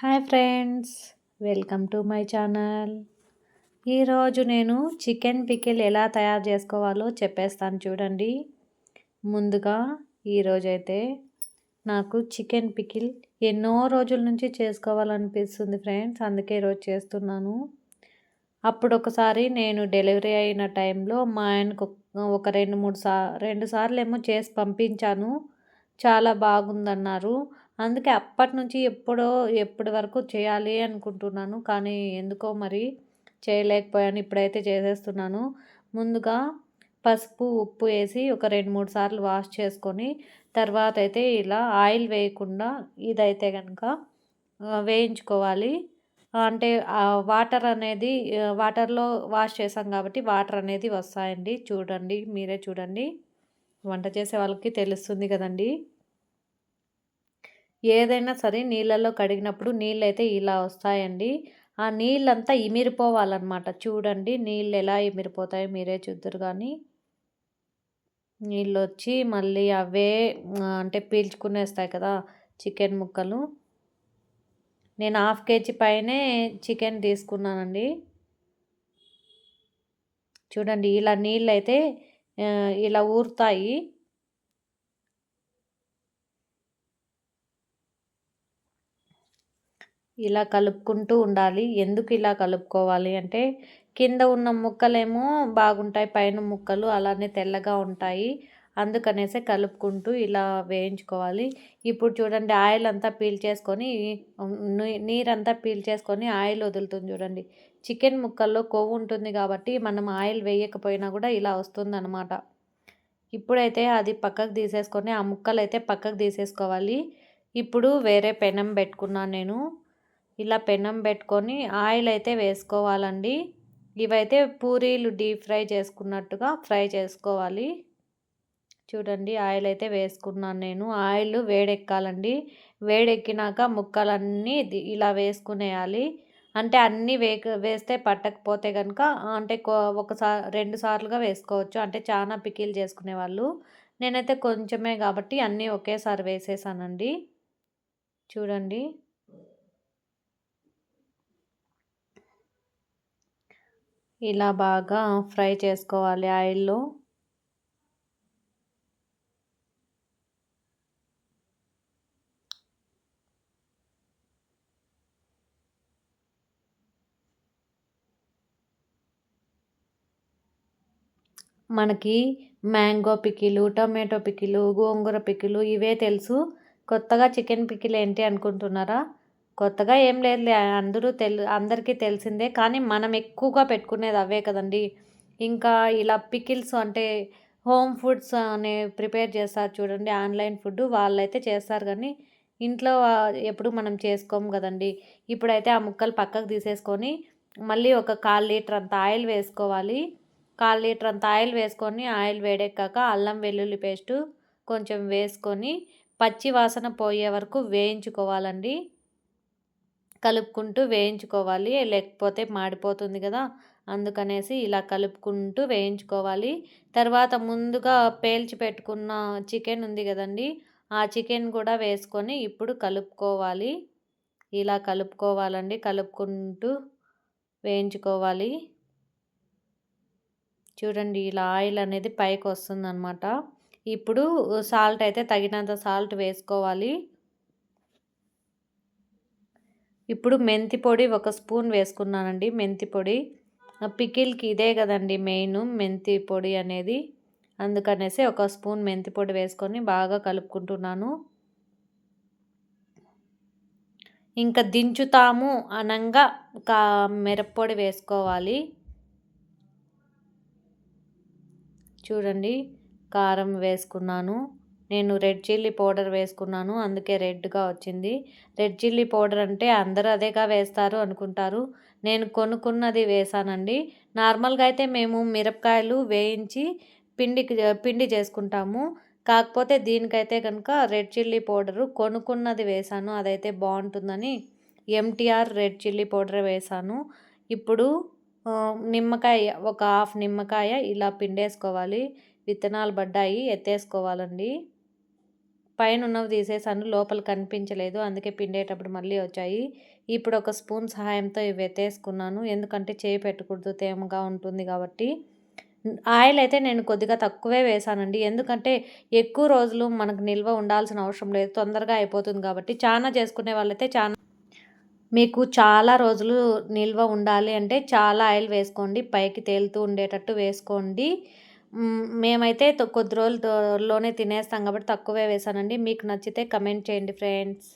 Hi friends welcome to my channel. ఈరోజు నేను chicken pickle ఎలా తయారు చేసుకోవాలో చెప్పేస్తాను చూడండి. ముందుగా ఈరోజైతే నాకు చికెన్ పికిల్ ఎన్నో రోజుల నుంచి చేసుకోవాలనిపిస్తుంది ఫ్రెండ్స్ అందుకే ఈరోజు చేస్తున్నాను. అప్పుడు ఒకసారి నేను డెలివరీ అయిన టైంలో మా ఆయనకు ఒక రెండు మూడు సా రెండు సార్లు ఏమో చేసి పంపించాను. చాలా బాగుందన్నారు. అందుకే అప్పటి నుంచి ఎప్పుడో ఎప్పటి వరకు చేయాలి అనుకుంటున్నాను. కానీ ఎందుకో మరి చేయలేకపోయాను. ఇప్పుడైతే చేసేస్తున్నాను. ముందుగా పసుపు ఉప్పు వేసి ఒక రెండు మూడు సార్లు వాష్ చేసుకొని తర్వాత అయితే ఇలా ఆయిల్ వేయకుండా ఇదైతే కనుక వేయించుకోవాలి. అంటే వాటర్ అనేది వాటర్లో వాష్ చేసాం కాబట్టి వాటర్ అనేది వస్తాయండి. చూడండి మీరే చూడండి. వంట చేసే వాళ్ళకి తెలుస్తుంది కదండీ. ఏదైనా సరే నీళ్ళల్లో కడిగినప్పుడు నీళ్ళు అయితే ఇలా వస్తాయండి. ఆ నీళ్ళంతా ఇమిరిపోవాలన్నమాట. చూడండి నీళ్ళు ఎలా ఇమిరిపోతాయో మీరే చూద్దరు కానీ. నీళ్ళు వచ్చి మళ్ళీ అవే అంటే పీల్చుకునేస్తాయి కదా చికెన్ ముక్కలు. నేను హాఫ్ కేజీ పైనే చికెన్ తీసుకున్నానండి. చూడండి ఇలా నీళ్ళు అయితే ఇలా ఊరుతాయి. ఇలా కలుపుకుంటూ ఉండాలి. ఎందుకు ఇలా కలుపుకోవాలి అంటే కింద ఉన్న ముక్కలేమో బాగుంటాయి పైన ముక్కలు అలానే తెల్లగా ఉంటాయి. అందుకనేసి కలుపుకుంటూ ఇలా వేయించుకోవాలి. ఇప్పుడు చూడండి ఆయిల్ అంతా పీల్చేసుకొని నీరంతా పీల్చేసుకొని ఆయిల్ వదులుతుంది చూడండి. చికెన్ ముక్కల్లో కొవ్వు ఉంటుంది కాబట్టి మనం ఆయిల్ వేయకపోయినా కూడా ఇలా వస్తుంది అనమాట ఇప్పుడైతే అది పక్కకు తీసేసుకొని ఆ ముక్కలు అయితే పక్కకు తీసేసుకోవాలి. ఇప్పుడు వేరే పెనం పెట్టుకున్నాను నేను. ఇలా పెనం పెట్టుకొని ఆయిల్ అయితే వేసుకోవాలండి. ఇవైతే పూరీలు డీప్ ఫ్రై చేసుకున్నట్టుగా ఫ్రై చేసుకోవాలి. చూడండి ఆయిల్ అయితే వేసుకున్నాను నేను. ఆయిల్ వేడెక్కాలండి. వేడెక్కినాక ముక్కలన్నీ ఇలా వేసుకునేయాలి. అంటే అన్నీ వే వేస్తే పట్టకపోతే కనుక అంటే ఒకసారి రెండు సార్లుగా వేసుకోవచ్చు. అంటే చాలా పికిల్ చేసుకునే వాళ్ళు. నేనైతే కొంచెమే కాబట్టి అన్నీ ఒకేసారి వేసేసానండి. చూడండి. ఇలా బాగా ఫ్రై చేసుకోవాలి ఆయిల్లో. మనకి mango pickle tomato pickle gongura pickle ఇవే తెలుసు. కొత్తగా చికెన్ పికిల్ ఏంటి అనుకుంటున్నారా? కొత్తగా ఏం లేదులే అందరూ తెల్ అందరికీ తెలిసిందే. కానీ మనం ఎక్కువగా పెట్టుకునేది అవే కదండి. ఇంకా ఇలా పికిల్స్ అంటే హోమ్ ఫుడ్స్ అనే ప్రిపేర్ చేస్తారు చూడండి ఆన్లైన్ ఫుడ్ వాళ్ళైతే చేస్తారు కానీ ఇంట్లో ఎప్పుడు మనం చేసుకోము కదండి. ఇప్పుడైతే ఆ ముక్కలు పక్కకు తీసేసుకొని మళ్ళీ ఒక కాల్ లీటర్ అంత ఆయిల్ వేసుకోవాలి. కాల్ లీటర్ అంత ఆయిల్ వేసుకొని ఆయిల్ వేడెక్కాక అల్లం వెల్లుల్లి పేస్టు కొంచెం వేసుకొని పచ్చి వాసన పోయే వరకు వేయించుకోవాలండి. కలుపుకుంటూ వేయించుకోవాలి. లేకపోతే మాడిపోతుంది కదా. అందుకనేసి ఇలా కలుపుకుంటూ వేయించుకోవాలి. తర్వాత ముందుగా పేల్చి పెట్టుకున్న చికెన్ ఉంది కదండి. ఆ చికెన్ కూడా వేసుకొని ఇప్పుడు కలుపుకోవాలి. ఇలా కలుపుకోవాలండి. కలుపుకుంటూ వేయించుకోవాలి. చూడండి ఇలా ఆయిల్ అనేది పైకి వస్తుందన్నమాట. ఇప్పుడు సాల్ట్ అయితే తగినంత సాల్ట్ వేసుకోవాలి. ఇప్పుడు మెంతి పొడి ఒక స్పూన్ వేసుకున్నానండి. మెంతి పొడి పికిల్కి ఇదే కదండి మెయిన్ మెంతి పొడి అనేది. అందుకనేసి ఒక స్పూన్ మెంతి పొడి వేసుకొని బాగా కలుపుకుంటున్నాను. ఇంకా దించుతాము అనంగా కా మిరప్పొడి వేసుకోవాలి. చూడండి కారం వేసుకున్నాను. నేను రెడ్ చిల్లీ పౌడర్ వేసుకున్నాను అందుకే రెడ్గా వచ్చింది. రెడ్ చిల్లీ పౌడర్ అంటే అందరూ అదేగా వేస్తారు అనుకుంటారు. నేను కొనుక్కున్నది వేసానండి. నార్మల్గా అయితే మేము మిరపకాయలు వేయించి పిండి పిండి చేసుకుంటాము. కాకపోతే దీనికైతే కనుక రెడ్ చిల్లీ పౌడరు కొనుక్కున్నది వేసాను అదైతే బాగుంటుందని ఎంటీఆర్ రెడ్ చిల్లీ పౌడర్ వేసాను. ఇప్పుడు నిమ్మకాయ ఒక హాఫ్ నిమ్మకాయ ఇలా పిండేసుకోవాలి. విత్తనాలు పడ్డాయి ఎత్తేసుకోవాలండి. పైన ఉన్నవి తీసేసాను లోపల కనిపించలేదు. అందుకే పిండేటప్పుడు మళ్ళీ వచ్చాయి. ఇప్పుడు ఒక స్పూన్ సహాయంతో ఇవి ఎత్తేసుకున్నాను. ఎందుకంటే చేయి పెట్టకూడదు తేమగా ఉంటుంది కాబట్టి. ఆయిల్ అయితే నేను కొద్దిగా తక్కువే వేసానండి. ఎందుకంటే ఎక్కువ రోజులు మనకు నిల్వ ఉండాల్సిన అవసరం లేదు. తొందరగా అయిపోతుంది కాబట్టి. చాలా చేసుకునే వాళ్ళైతే చాలా మీకు చాలా రోజులు నిల్వ ఉండాలి అంటే చాలా ఆయిల్ వేసుకోండి. పైకి తేలుతూ ఉండేటట్టు వేసుకోండి. మేమైతే కొద్ది రోజులలోనే తినేస్తాం కాబట్టి తక్కువే వేసానండి. మీకు నచ్చితే కమెంట్ చేయండి ఫ్రెండ్స్.